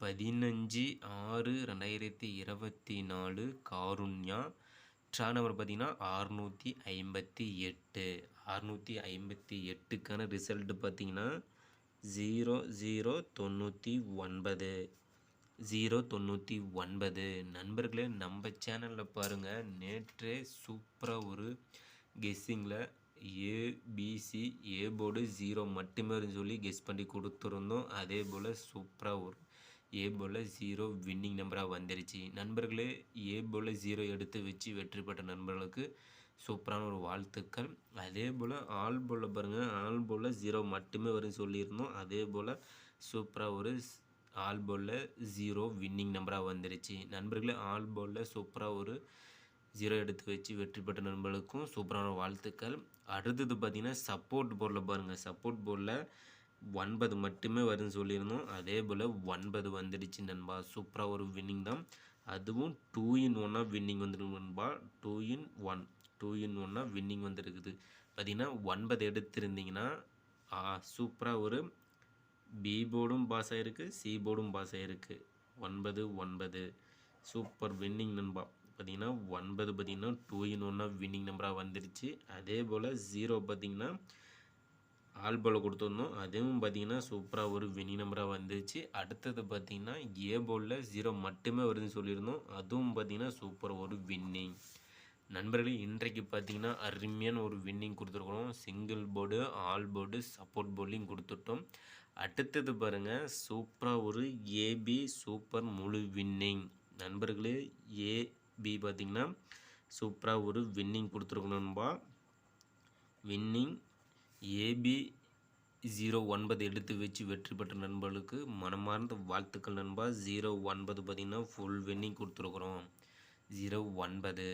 பதினஞ்சு ஆறு ரெண்டாயிரத்தி இருபத்தி நாலு காருண்யா. ட்ரா நம்பர் பார்த்தீங்கன்னா அறுநூற்றி ஐம்பத்தி எட்டு. அறுநூற்றி ஐம்பத்தி எட்டுக்கான ரிசல்ட்டு பார்த்தீங்கன்னா ஜீரோ ஜீரோ தொண்ணூற்றி ஒன்பது. ஜீரோ தொண்ணூற்றி ஒன்பது. நண்பர்களே நம்ம சேனலில் பாருங்கள் நேற்றே சூப்பராக ஒரு கெஸ்ஸிங்கில் ஏபிசி ஏ போர்டு ஜீரோ மட்டுமே சொல்லி கெஸ் பண்ணி கொடுத்துருந்தோம். அதே போல் சூப்பராக ஒரு ஏ போல் ஜீரோ வின்னிங் நம்பராக வந்துருச்சு. நண்பர்களே ஏ போல் ஜீரோ எடுத்து வச்சு வெற்றி பெற்ற நண்பர்களுக்கு சூப்பரான ஒரு வாழ்த்துக்கள். அதே போல் ஆல் போல் பாருங்கள் ஆல் போல் ஜீரோ மட்டுமே வரும் சொல்லியிருந்தோம். அதே போல் சூப்பராக ஒரு ஆல் போலில் ஜீரோ வின்னிங் நம்பராக வந்துருச்சு. நண்பர்களே ஆல் போலில் சூப்பராக ஒரு ஜீரோ எடுத்து வச்சு வெற்றி பெற்ற நண்பர்களுக்கும் சூப்பரான வாழ்த்துக்கள். அடுத்தது பார்த்திங்கன்னா சப்போர்ட் போர்டில் பாருங்கள் சப்போர்ட் போர்டில் ஒன்பது மட்டுமே வரும்னு சொல்லியிருந்தோம். அதே போல் ஒன்பது வந்துடுச்சு நண்பா. சூப்பராக ஒரு வின்னிங் தான். அதுவும் டூ இன் ஒன்னாக வின்னிங் வந்துருக்கு நண்பா. டூ இன் ஒன் டூ இன் ஒன்னாக வின்னிங் வந்துருக்குது. பார்த்திங்கன்னா ஒன்பது எடுத்திருந்தீங்கன்னா சூப்பராக ஒரு பி போர்டும் பாஸ் ஆகிருக்கு சி போர்டும் பாஸ் ஆகிருக்கு ஒன்பது ஒன்பது. சூப்பர் வின்னிங் நண்பா. பார்த்திங்கன்னா ஒன்பது பார்த்திங்கன்னா டூ இன் ஒன்னாக வின்னிங் நம்பராக வந்துடுச்சு. அதே போல் ஜீரோ பார்த்திங்கன்னா ஆல்பால் கொடுத்துருந்தோம். அதுவும் பார்த்திங்கன்னா சூப்பராக ஒரு வின்னிங் நம்பராக வந்துச்சு அடுத்தது பார்த்திங்கன்னா ஏ போலில் ஜீரோ மட்டுமே வருதுன்னு சொல்லியிருந்தோம். அதுவும் பார்த்திங்கன்னா சூப்பர் ஒரு வின்னிங் நண்பர்களே இன்றைக்கு பார்த்திங்கன்னா அருமையான ஒரு வின்னிங் கொடுத்துருக்குறோம். Single board all board support போர்ட்லையும் கொடுத்துட்டோம். அடுத்தது பாருங்கள் சூப்பராக ஒரு ஏபி சூப்பர் முழு வின்னிங் நண்பர்களே ஏபி பார்த்திங்கன்னா சூப்பராக ஒரு வின்னிங் கொடுத்துருக்கணும்பா வின்னிங் ஏபி ஜீரோ ஒன்பது எடுத்து வச்சு வெற்றி பெற்ற நண்பர்களுக்கு மனமார்ந்த வாழ்த்துக்கள் நண்பா. ஜீரோ ஒன்பது பார்த்திங்கன்னா ஃபுல் வின்னிங் கொடுத்துருக்குறோம். ஜீரோ ஒன்பது.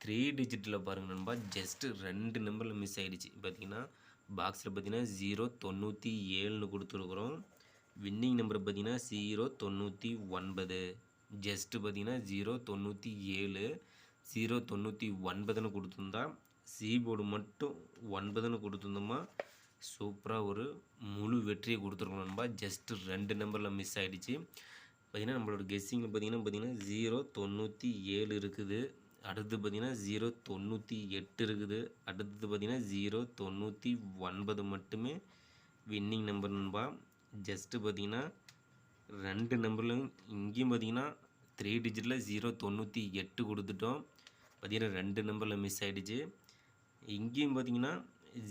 த்ரீ டிஜிட்டில் பாருங்கள் நண்பா. ஜஸ்ட்டு ரெண்டு நம்பரில் மிஸ் ஆகிடுச்சு பார்த்திங்கன்னா பாக்ஸில் பார்த்திங்கன்னா ஜீரோ தொண்ணூற்றி ஏழுன்னு கொடுத்துருக்குறோம். வின்னிங் நம்பர் பார்த்திங்கன்னா ஜீரோ தொண்ணூற்றி ஒன்பது. ஜஸ்ட்டு பார்த்திங்கன்னா ஜீரோ தொண்ணூற்றி ஏழு. ஜீரோ தொண்ணூற்றி ஒன்பதுன்னு கொடுத்துருந்தா சி போர்டு மட்டும் ஒன்பதுன்னு கொடுத்துருந்தோமா சூப்பராக ஒரு முழு வெற்றியை கொடுத்துருக்கோம் நண்பா. ஜஸ்ட்டு ரெண்டு நம்பரில் மிஸ் ஆகிடுச்சு பார்த்திங்கன்னா நம்மளோட கெஸ்ஸிங்கில் பார்த்திங்கன்னா பார்த்திங்கன்னா ஜீரோ தொண்ணூற்றி ஏழு இருக்குது. அடுத்து பார்த்திங்கன்னா ஜீரோ தொண்ணூற்றி எட்டு இருக்குது. அடுத்தது பார்த்திங்கன்னா ஜீரோ தொண்ணூற்றி ஒன்பது மட்டுமே வின்னிங் நம்பர் நண்பா. ஜஸ்ட்டு பார்த்திங்கன்னா ரெண்டு நம்பர்லையும் இங்கேயும் பார்த்திங்கன்னா த்ரீ டிஜிட்டில் ஜீரோ தொண்ணூற்றி எட்டு கொடுத்துட்டோம். பார்த்திங்கன்னா ரெண்டு நம்பரில் மிஸ் ஆகிடுச்சு இங்கேயும் பார்த்தீங்கன்னா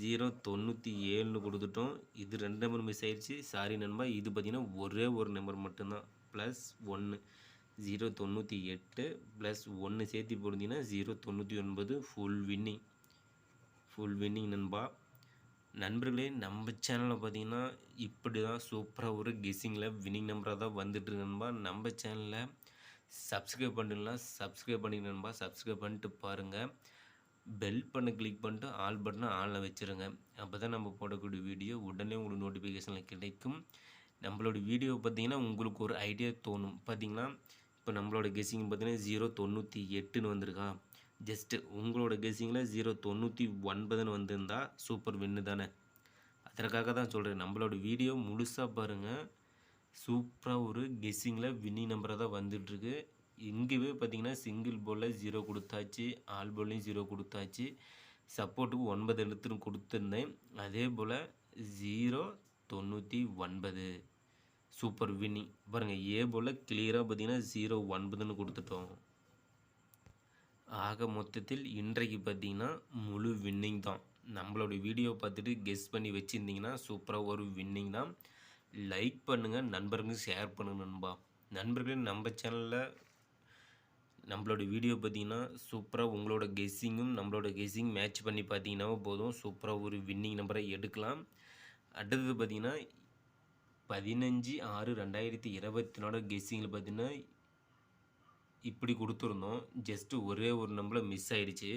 ஜீரோ தொண்ணூற்றி ஏழுன்னு கொடுத்துட்டோம். இது ரெண்டு நம்பர் மிஸ் ஆயிடுச்சு. சாரி நண்பா. இது பார்த்திங்கன்னா ஒரே ஒரு நம்பர் மட்டும்தான். ப்ளஸ் ஒன்று ஜீரோ தொண்ணூற்றி எட்டு ப்ளஸ் ஒன்று சேர்த்து போடுந்தீங்கன்னா ஜீரோ தொண்ணூற்றி ஒன்பது. ஃபுல் வின்னிங் ஃபுல் வின்னிங் நண்பா. நண்பர்களே நம்ம சேனலில் பார்த்தீங்கன்னா இப்படி தான் சூப்பராக ஒரு கெஸ்ஸிங்கில் வின்னிங் நம்பராக தான் வந்துட்டு நண்பா. நம்ம சேனலில் சப்ஸ்கிரைப் பண்ணிடலாம். சப்ஸ்கிரைப் பண்ணிங்க நண்பா. சப்ஸ்கிரைப் பண்ணிட்டு பாருங்கள் பெல் பண்ண கிளிக் பண்ணிட்டு ஆல் பட்டனை ஆனில் வச்சுருங்க. அப்போ தான் நம்ம போடக்கூடிய வீடியோ உடனே உங்களுக்கு நோட்டிஃபிகேஷனில் கிடைக்கும். நம்மளோட வீடியோ பார்த்திங்கன்னா உங்களுக்கு ஒரு ஐடியா தோணும். பார்த்திங்கன்னா இப்போ நம்மளோட கெஸிங் பார்த்திங்கன்னா ஜீரோ தொண்ணூற்றி எட்டுன்னு வந்திருக்கா. ஜஸ்ட்டு உங்களோட கெஸிங்கில் ஜீரோ தொண்ணூற்றி ஒன்பதுன்னு வந்திருந்தா சூப்பர் வின்னு தானே. அதற்காக தான் சொல்கிறேன் நம்மளோட வீடியோ முழுசாக பாருங்கள் சூப்பராக ஒரு கெஸ்ஸிங்கில் வின்னி நம்பராக தான் வந்துட்டுருக்கு இங்கேவே பார்த்தீங்கன்னா சிங்கிள் போலில் ஜீரோ கொடுத்தாச்சு ஆல் போலையும் ஜீரோ கொடுத்தாச்சு. சப்போர்ட்டுக்கு ஒன்பது எழுத்துன்னு கொடுத்துருந்தேன். அதே போல் ஜீரோ தொண்ணூற்றி ஒன்பது. சூப்பர் வின்னிங் பாருங்கள் ஏ போல் கிளியராக பார்த்தீங்கன்னா ஜீரோ ஒன்பதுன்னு கொடுத்துட்டோம். ஆக மொத்தத்தில் இன்றைக்கு பார்த்தீங்கன்னா முழு வின்னிங் தான். நம்மளோட வீடியோ பார்த்துட்டு கெஸ் பண்ணி வச்சுருந்தீங்கன்னா சூப்பராக ஒரு வின்னிங் தான். லைக் பண்ணுங்கள் நண்பர்களுக்கு ஷேர் பண்ணுங்கள் நண்பா. நண்பர்களே நம்ம சேனலில் நம்மளோட வீடியோ பார்த்தீங்கன்னா சூப்பராக உங்களோட கெஸ்ஸிங்கும் நம்மளோட கெஸ்ஸிங் மேட்ச் பண்ணி பார்த்தீங்கன்னா போதும். சூப்பராக ஒரு வின்னிங் நம்பரை எடுக்கலாம். அடுத்தது பார்த்திங்கன்னா பதினஞ்சு ஆறு ரெண்டாயிரத்தி இருபத்தி நாலு கெஸ்ஸிங்கில் பார்த்தீங்கன்னா இப்படி கொடுத்துருந்தோம். ஜஸ்ட்டு ஒரே ஒரு நம்பரில் மிஸ் ஆகிடுச்சு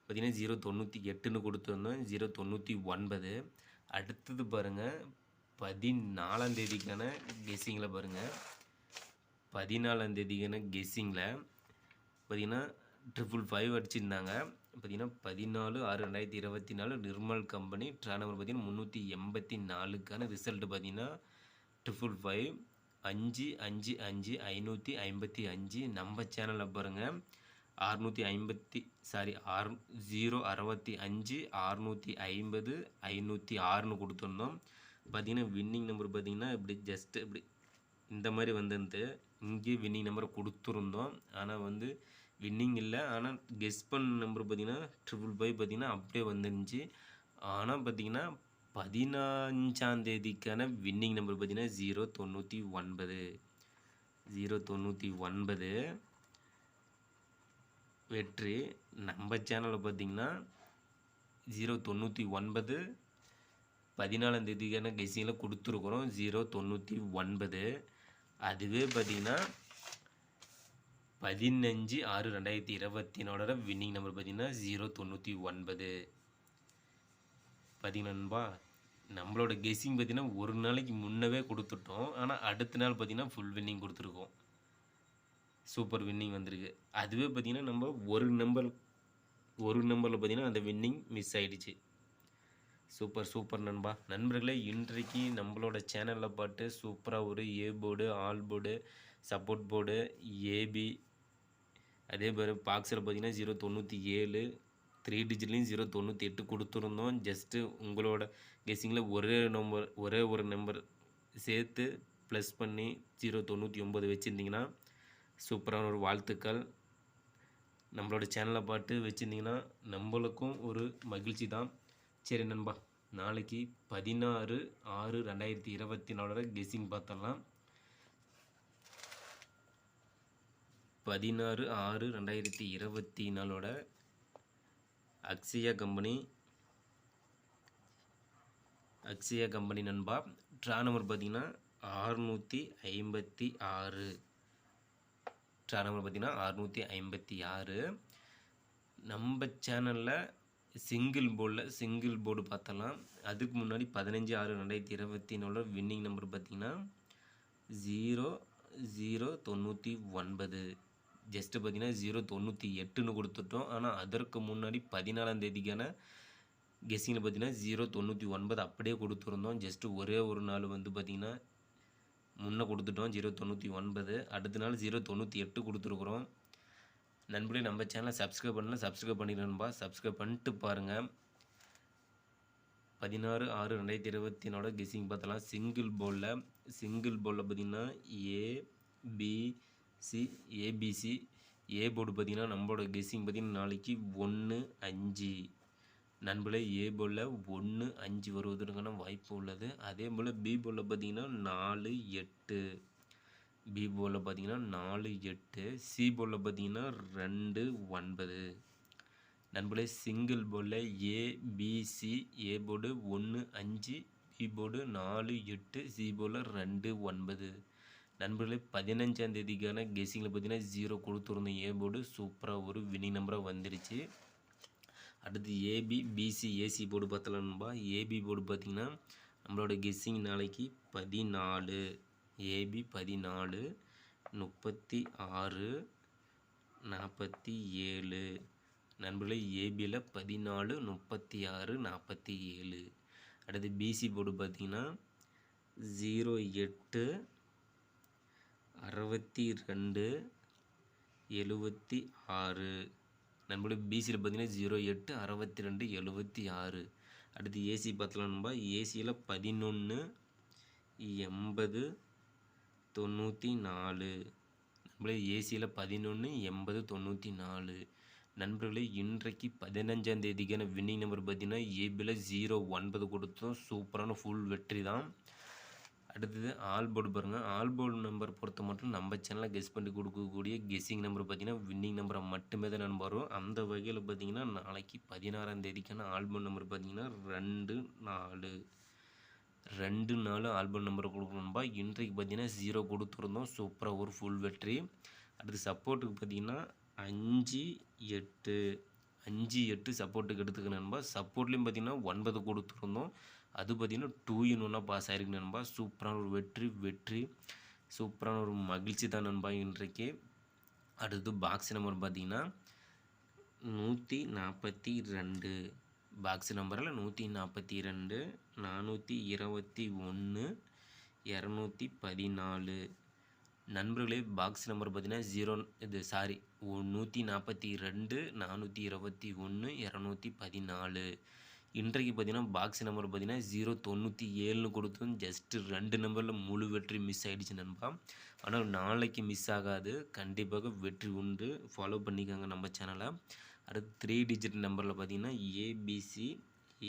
பார்த்தீங்கன்னா ஜீரோ தொண்ணூற்றி எட்டுன்னு கொடுத்துருந்தோம். ஜீரோ தொண்ணூற்றி ஒன்பது. அடுத்தது பாருங்கள் பதினாலாந்தேதிக்கான கெஸ்ஸிங்கில் பாருங்கள் பதினாலாந்தேதிக்கான கெஸ்ஸிங்கில் பார்த்தீங்கன்னா ட்ரிபிள் ஃபைவ் அடிச்சிருந்தாங்க. பார்த்தீங்கன்னா பதினாலு ஆறு ரெண்டாயிரத்தி இருபத்தி நாலு நிர்மல் கம்பெனி ட்ரா நம்பர் பார்த்தீங்கன்னா முந்நூற்றி எண்பத்தி நாலுக்கான ரிசல்ட்டு பார்த்தீங்கன்னா ட்ரிபிள் ஃபைவ் அஞ்சு அஞ்சு அஞ்சு ஐநூற்றி ஐம்பத்தி அஞ்சு. நம்ம சேனலில் பாருங்கள் அறுநூற்றி ஐம்பத்தி சாரி ஆறு ஜீரோ அறுபத்தி அஞ்சு அறுநூற்றி ஐம்பது ஐநூற்றி ஆறுன்னு கொடுத்துருந்தோம். பார்த்தீங்கன்னா வின்னிங் நம்பர் பார்த்தீங்கன்னா இப்படி ஜஸ்ட்டு இப்படி இந்த மாதிரி வந்துருந்து இங்கே வின்னிங் நம்பரை கொடுத்துருந்தோம். ஆனால் வந்து வின்னிங் இல்லை. ஆனால் கெஸ் பண்ண நம்பர் பார்த்தீங்கன்னா ட்ரிபிள் ஃபைவ் பார்த்தீங்கன்னா அப்படியே வந்துருந்துச்சு. ஆனால் பார்த்திங்கன்னா பதினஞ்சாந்தேதிக்கான வின்னிங் நம்பர் பார்த்தீங்கன்னா ஜீரோ தொண்ணூற்றி ஒன்பது. ஜீரோ தொண்ணூற்றி ஒன்பது. வெற்றி. நம்ம சேனலில் பார்த்தீங்கன்னா ஜீரோ தொண்ணூற்றி ஒன்பது. பதினாலாம் தேதிக்கான கெஸிங்கில் கொடுத்துருக்குறோம். ஜீரோ தொண்ணூற்றி ஒன்பது. அதுவே பார்த்தீங்கன்னா பதினஞ்சு ஆறு ரெண்டாயிரத்தி இருபத்தி நாலோட வின்னிங் நம்பர் பார்த்தீங்கன்னா ஜீரோ தொண்ணூற்றி ஒன்பது. பார்த்தீங்கன்னா நண்பா? நம்மளோட கெஸ்ஸிங் பார்த்தீங்கன்னா ஒரு நாளைக்கு முன்னவே கொடுத்துட்டோம். ஆனால் அடுத்த நாள் பார்த்தீங்கன்னா ஃபுல் வின்னிங் கொடுத்துருக்கோம். சூப்பர் வின்னிங் வந்திருக்கு. அதுவே பார்த்தீங்கன்னா நம்ம ஒரு நம்பர் ஒரு நம்பரில் பார்த்தீங்கன்னா அந்த வின்னிங் மிஸ் ஆகிடுச்சு சூப்பர் சூப்பர் நண்பா. நண்பர்களே இன்றைக்கு நம்மளோட சேனலில் பாட்டு சூப்பராக ஒரு A board all board support board AB அதே மாதிரி பாக்ஸில் பார்த்தீங்கன்னா ஜீரோ தொண்ணூற்றி ஏழு த்ரீ டிஜிட்லேயும் ஜீரோ தொண்ணூற்றி எட்டு கொடுத்துருந்தோம். ஜஸ்ட்டு உங்களோட கெஸிங்கில் ஒரே நம்பர் ஒரே ஒரு நம்பர் சேர்த்து ப்ளஸ் பண்ணி ஜீரோ தொண்ணூற்றி ஒம்பது வச்சுருந்தீங்கன்னா சூப்பரான ஒரு வாழ்த்துக்கள். நம்மளோட சேனலை பார்த்து வச்சுருந்தீங்கன்னா நம்மளுக்கும் ஒரு மகிழ்ச்சி தான். சரி நண்பா நாளைக்கு பதினாறு ஆறு ரெண்டாயிரத்தி இருபத்தி நாலோட கெஸ்ஸிங் பார்த்தலாம் பதினாறு ஆறு ரெண்டாயிரத்தி இருபத்தி நாலோட அக்ஸியா கம்பெனி அக்ஷயா கம்பெனி நண்பா ட்ரா நம்பர் பார்த்தீங்கன்னா ஆறுநூற்றி ஐம்பத்தி ஆறு. ட்ரா நம்பர் பார்த்தீங்கன்னா அறுநூற்றி ஐம்பத்தி ஆறு. நம்ம சேனலில் சிங்கிள் போர்டில் சிங்கிள் போர்டு பார்த்தலாம். அதுக்கு முன்னாடி பதினஞ்சு ஆறு ரெண்டாயிரத்தி இருபத்தி நாலு வின்னிங் நம்பர் பார்த்தீங்கன்னா ஜீரோ ஜீரோ தொண்ணூற்றி ஒன்பது. ஜஸ்ட்டு பார்த்தீங்கன்னா ஜீரோ தொண்ணூற்றி எட்டுன்னு கொடுத்துட்டோம். ஆனால் அதற்கு முன்னாடி பதினாலாம் தேதிக்கான கெஸ்ஸிங்கில் பார்த்தீங்கன்னா ஜீரோ தொண்ணூற்றி ஒன்பது அப்படியே கொடுத்துருந்தோம். ஜஸ்ட்டு ஒரே ஒரு நாள் வந்து பார்த்திங்கன்னா முன்னே கொடுத்துட்டோம். ஜீரோ தொண்ணூற்றி ஒன்பது. அடுத்த நாள் ஜீரோ தொண்ணூற்றி எட்டு கொடுத்துருக்குறோம். நண்பர்களே நம்ம சேனலை சப்ஸ்கிரைப் பண்ணலாம் சப்ஸ்கிரைப் பண்ணிடுன்பா சப்ஸ்கிரைப் பண்ணிட்டு பாருங்கள் பதினாறு ஆறு ரெண்டாயிரத்தி இருபத்தி நாலோட கெஸ்ஸிங் பார்த்தலாம். சிங்கிள் பவுலில் சிங்கிள் பவுலில் பார்த்தீங்கன்னா A B C ABC A board பார்த்தீங்கன்னா நம்மளோட கெஸ்ஸிங் பார்த்தீங்கன்னா நாளைக்கு ஒன்று அஞ்சு. நண்பர்களே ஏ போலில் ஒன்று அஞ்சு வருவதற்கான வாய்ப்பு உள்ளது. அதே போல் பி போலில் பார்த்தீங்கன்னா நாலு எட்டு. பி போலில் பார்த்தீங்கன்னா நாலு எட்டு. சி போலில் பார்த்தீங்கன்னா ரெண்டு ஒன்பது. நண்பர்களே சிங்கிள் போர்டில் ஏ பிசி ஏ போர்டு ஒன்று அஞ்சு. பி போர்டு நாலு எட்டு. சி போர்டில் ரெண்டு ஒன்பது. நண்பர்களே பதினஞ்சாம் தேதிக்கான கெஸிங்கில் பார்த்தீங்கன்னா ஜீரோ கொடுத்துருந்தோம் ஏ போர்டு சூப்பராக ஒரு வினிங் நம்பராக வந்துருச்சு. அடுத்து ஏபி பிசி ஏசி போர்டு பார்த்தலாம்பா ஏபி போர்டு பார்த்திங்கன்னா நம்மளோட கெஸ்ஸிங் நாளைக்கு பதினாலு. ஏபி பதினாலு முப்பத்தி ஆறு நாற்பத்தி ஏழு. நண்பர்களே ஏபியில் பதினாலு முப்பத்தி ஆறு நாற்பத்தி ஏழு. அடுத்து பிசி போர்டு பார்த்திங்கன்னா ஜீரோ எட்டு அறுபத்தி ரெண்டு எழுபத்தி ஆறு. நண்பர்களே பிசியில் பார்த்தீங்கன்னா ஜீரோ எட்டு அறுபத்தி ரெண்டு எழுபத்தி ஆறு. அடுத்து ஏசி பார்த்தலாம்பா ஏசியில் பதினொன்று எண்பது தொண்ணூற்றி நாலு. நம்மளே ஏசியில் பதினொன்று எண்பது தொண்ணூற்றி நாலு. நண்பர்களே இன்றைக்கு பதினஞ்சாம் தேதிக்கான வின்னிங் நம்பர் பார்த்தீங்கன்னா ஏபியில் ஜீரோ ஒன்பது கொடுத்தோம். சூப்பரான ஃபுல் வெற்றி தான் அடுத்தது ஆல் போர்டு பாருங்கள் ஆல் போர்டு நம்பர் பொறுத்த மட்டும் நம்ம சேனலில் கெஸ் பண்ணி கொடுக்கக்கூடிய கெஸ்ஸிங் நம்பர் பார்த்தீங்கன்னா வின்னிங் நம்பரை மட்டுமே தான் நண்பர் வரும் அந்த வகையில் பார்த்தீங்கன்னா நாளைக்கு பதினாறாம் தேதிக்கான ஆல்பம் நம்பர் பார்த்தீங்கன்னா ரெண்டு நாலு ரெண்டு நாலு ஆல்பம் நம்பர் கொடுக்கணும்பா. இன்றைக்கு பார்த்திங்கன்னா ஜீரோ கொடுத்துருந்தோம். சூப்பராக ஒரு ஃபுல் வெற்றி. அடுத்து சப்போர்ட்டுக்கு பார்த்தீங்கன்னா அஞ்சு எட்டு அஞ்சு எட்டு சப்போர்ட்டுக்கு எடுத்துக்க நண்பா. சப்போர்ட்லேயும் பார்த்தீங்கன்னா ஒன்பது கொடுத்துருந்தோம். அது பார்த்தீங்கன்னா டூ இன் ஒன்றா பாஸ் ஆகிருக்கு நண்பா. சூப்பரான ஒரு வெற்றி வெற்றி. சூப்பரான ஒரு மகிழ்ச்சி தான் நண்பா இன்றைக்கு. அடுத்து பாக்ஸ் நம்பர் பார்த்தீங்கன்னா நூற்றி நாற்பத்தி ரெண்டு. பாக்ஸ் நம்பரில் நூற்றி நாற்பத்தி ரெண்டு நானூற்றி இருபத்தி ஒன்று இரநூத்தி பதினாலு. நண்பர்களே பாக்ஸ் நம்பர் பார்த்தீங்கன்னா ஜீரோ இது சாரி நூற்றி நாற்பத்தி ரெண்டு நானூற்றி இருபத்தி ஒன்று இரநூத்தி பதினாலு. இன்றைக்கு பார்த்தீங்கன்னா பாக்ஸ் நம்பர் பார்த்தீங்கன்னா ஜீரோ தொண்ணூற்றி ஏழுன்னு கொடுத்தும். ஜஸ்ட்டு ரெண்டு நம்பரில் முழு வெற்றி மிஸ் ஆகிடுச்சு நண்பா. ஆனால் நாளைக்கு மிஸ் ஆகாது. கண்டிப்பாக வெற்றி உண்டு. ஃபாலோ பண்ணிக்கோங்க நம்ம சேனலை அடுத்து த்ரீ டிஜிட் நம்பரில் பார்த்தீங்கன்னா ABC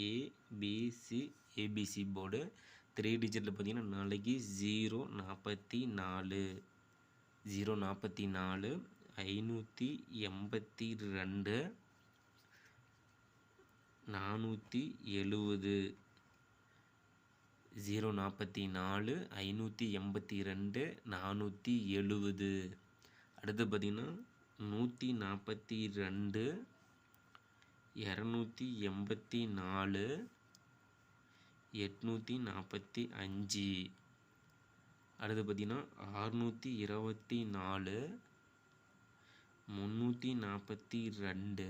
ABC ABC board three டிஜிட்டில் பார்த்தீங்கன்னா நாளைக்கு ஜீரோ நாற்பத்தி நாலு. ஜீரோ நாற்பத்தி நாலு ஐநூற்றி எண்பத்தி ரெண்டு நானூற்றி எழுவது. ஜீரோ நாற்பத்தி நாலு ஐநூற்றி எண்பத்தி ரெண்டு நானூற்றி எழுவது. அடுத்து பார்த்திங்கன்னா நூற்றி நாற்பத்தி ரெண்டு இரநூத்தி எண்பத்தி நாலு எட்நூற்றி நாற்பத்தி அஞ்சு. அடுத்து பார்த்திங்கன்னா அறுநூற்றி இருபத்தி நாலு முந்நூற்றி நாற்பத்தி ரெண்டு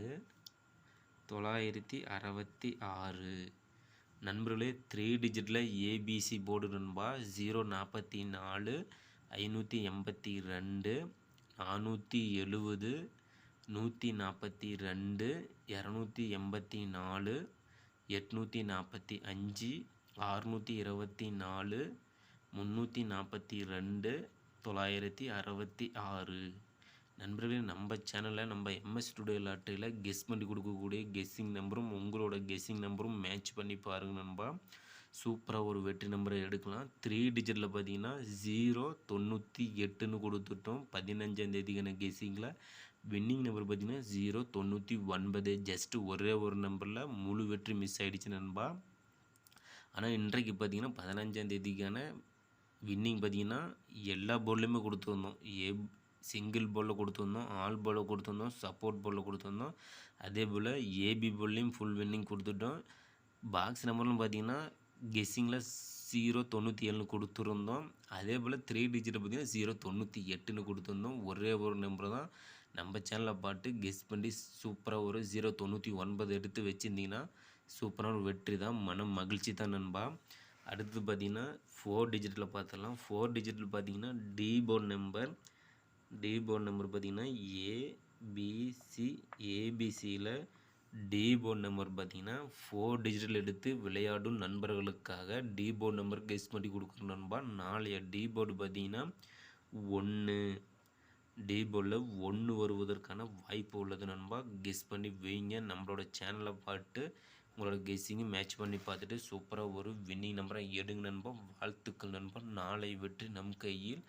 தொள்ளாயிரத்தி அறுபத்தி ஆறு. நண்பர்களே த்ரீ டிஜிட்டில் ஏபிசி போர்டு நண்பா ஜீரோ நாற்பத்தி நாலு ஐநூற்றி எண்பத்தி ரெண்டு நானூற்றி எழுபது நூற்றி நாற்பத்தி ரெண்டு இரநூத்தி எண்பத்தி நாலு எட்நூற்றி நாற்பத்தி அஞ்சு அறுநூற்றி இருபத்தி நாலு முந்நூற்றி நாற்பத்தி ரெண்டு தொள்ளாயிரத்தி அறுபத்தி ஆறு. நண்பர்களே நம்ம சேனலில் நம்ம எம்எஸ் ஸ்டுடியோ லாட்டரியில் கெஸ் பண்ணி கொடுக்கக்கூடிய கெஸ்ஸிங் நம்பரும் உங்களோட கெஸ்ஸிங் நம்பரும் மேட்ச் பண்ணி பாருங்கள் நண்பா. சூப்பராக ஒரு வெற்றி நம்பரை எடுக்கலாம். த்ரீ டிஜிட்டில் பார்த்தீங்கன்னா ஜீரோ தொண்ணூற்றி எட்டுன்னு கொடுத்துட்டோம். பதினஞ்சாந்தேதிக்கான கெஸ்ஸிங்கில் வின்னிங் நம்பர் பார்த்தீங்கன்னா ஜீரோ தொண்ணூற்றி ஒன்பது. ஜஸ்ட்டு ஒரே ஒரு நம்பரில் முழு வெற்றி மிஸ் ஆகிடுச்சு நண்பா. ஆனால் இன்றைக்கு பார்த்தீங்கன்னா பதினஞ்சாந்தேதிக்கான வின்னிங் பார்த்தீங்கன்னா எல்லா போர்ட்லேயுமே கொடுத்துருந்தோம் ஏ சிங்கிள் பாலில் கொடுத்துருந்தோம் ஆல் பாலில் கொடுத்துருந்தோம் சப்போர்ட் பாலில் கொடுத்துருந்தோம் அதே போல் ஏபி பால்லையும் ஃபுல் வின்னிங் கொடுத்துட்டோம். பாக்ஸ் நம்பர்னு பார்த்தீங்கன்னா கெஸ்ஸிங்கில் ஜீரோ தொண்ணூற்றி ஏழுன்னு கொடுத்துருந்தோம். அதே போல் த்ரீ டிஜிட்டை பார்த்தீங்கன்னா ஜீரோ தொண்ணூற்றி எட்டுன்னு கொடுத்துருந்தோம். ஒரே ஒரு நம்பர் தான். நம்ம சேனலில் பாட்டு கெஸ் பண்ணி சூப்பராக ஒரு ஜீரோ தொண்ணூற்றி ஒன்பது எடுத்து வச்சுருந்தீங்கன்னா சூப்பரான ஒரு வெற்றி தான். மனம் மகிழ்ச்சி தான் நண்பா. அடுத்து பார்த்தீங்கன்னா ஃபோர் டிஜிட்டில் பார்த்துடலாம் ஃபோர் டிஜிட்டில் பார்த்தீங்கன்னா D board number D board number பார்த்தீங்கன்னா ஏபிசி ஏபிசியில் டி போர்ட் நம்பர் பார்த்தீங்கன்னா ஃபோர் டிஜிட்டல் எடுத்து விளையாடும் நண்பர்களுக்காக டி போர்ட் நம்பர் கெஸ் பண்ணி கொடுக்குற நண்பா. நாளைய டி போர்டு பார்த்தீங்கன்னா ஒன்று டி போர்டில் ஒன்று வருவதற்கான வாய்ப்பு உள்ளது நண்பா. கெஸ் பண்ணி வைங்க. நம்மளோட சேனலை பார்த்து உங்களோட கெஸ்ஸிங்கு மேட்ச் பண்ணி பார்த்துட்டு சூப்பராக ஒரு வின்னிங் நம்பரை எடுங்க நண்பா. வாழ்த்துக்கள் நண்பா. நாளை வெற்றி நம் கையில்.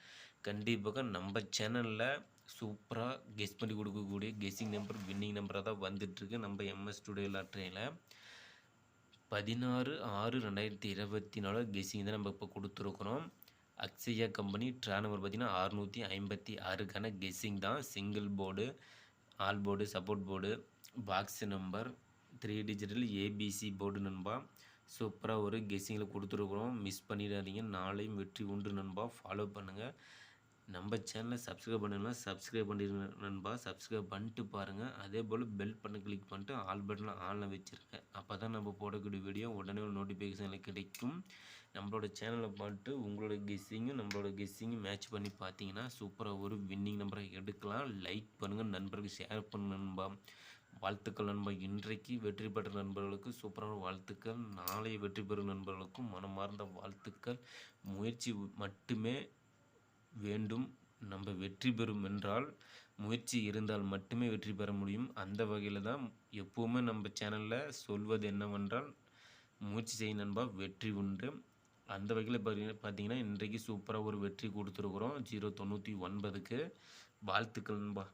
கண்டிப்பாக நம்ம சேனலில் சூப்பராக கெஸ் பண்ணி கொடுக்கக்கூடிய கெஸ்ஸிங் நம்பர் வின்னிங் நம்பராக தான் வந்துட்டுருக்கு நம்ம எம்எஸ் ஸ்டுடியோ லாட்ரியில் பதினாறு ஆறு ரெண்டாயிரத்தி இருபத்தி நாலு கெஸ்ஸிங் தான் நம்ம இப்போ கொடுத்துருக்குறோம். அக்ஷயா கம்பெனி ட்ரா நம்பர் பார்த்திங்கன்னா அறுநூற்றி ஐம்பத்தி ஆறுக்கான கெஸ்ஸிங் தான். Single board all board support board box number three digital ABC board நண்பா. சூப்பராக ஒரு கெஸ்ஸிங்கில் கொடுத்துருக்குறோம். மிஸ் பண்ணிடாதீங்க. நாளையும் வெற்றி உண்டு நண்பா. ஃபாலோ பண்ணுங்கள் நம்ம சேனலை சப்ஸ்கிரைப் பண்ணணும்னா சப்ஸ்கிரைப் பண்ணிடுங்க நண்பா. சப்ஸ்கிரைப் பண்ணிட்டு பாருங்கள் அதே போல் பெல் பண்ண கிளிக் பண்ணிட்டு ஆல் பட்டனில் ஆனில் வச்சுருங்க. அப்போ தான் நம்ம போடக்கூடிய வீடியோ உடனே ஒரு நோட்டிஃபிகேஷனில் கிடைக்கும். நம்மளோட சேனலை பார்த்து உங்களோட கெஸ்ஸிங்கும் நம்மளோட கெஸ்ஸிங்கும் மேட்ச் பண்ணி பார்த்தீங்கன்னா சூப்பராக ஒரு வின்னிங் நம்பரை எடுக்கலாம். லைக் பண்ணுங்கள் நண்பருக்கு ஷேர் பண்ணுங்க நண்பா. வாழ்த்துக்கள் நண்பா. இன்றைக்கு வெற்றி பெற்ற நண்பர்களுக்கு சூப்பரான வாழ்த்துக்கள். நாளைய வெற்றி பெறும் நண்பர்களுக்கும் மனமார்ந்த வாழ்த்துக்கள். முயற்சி மட்டுமே வேண்டும். நம்ம வெற்றி பெறும் என்றால் முயற்சி இருந்தால் மட்டுமே வெற்றி பெற முடியும். அந்த வகையில் தான் எப்போவுமே நம்ம சேனலில் சொல்வது என்னவென்றால் முயற்சி செய்ய நண்பா வெற்றி உண்டு. அந்த வகையில் பார்த்தீங்கன்னா இன்றைக்கு சூப்பராக ஒரு வெற்றி கொடுத்துருக்குறோம். ஜீரோ தொண்ணூற்றி ஒன்பதுக்கு. வாழ்த்துக்கள் நண்பா.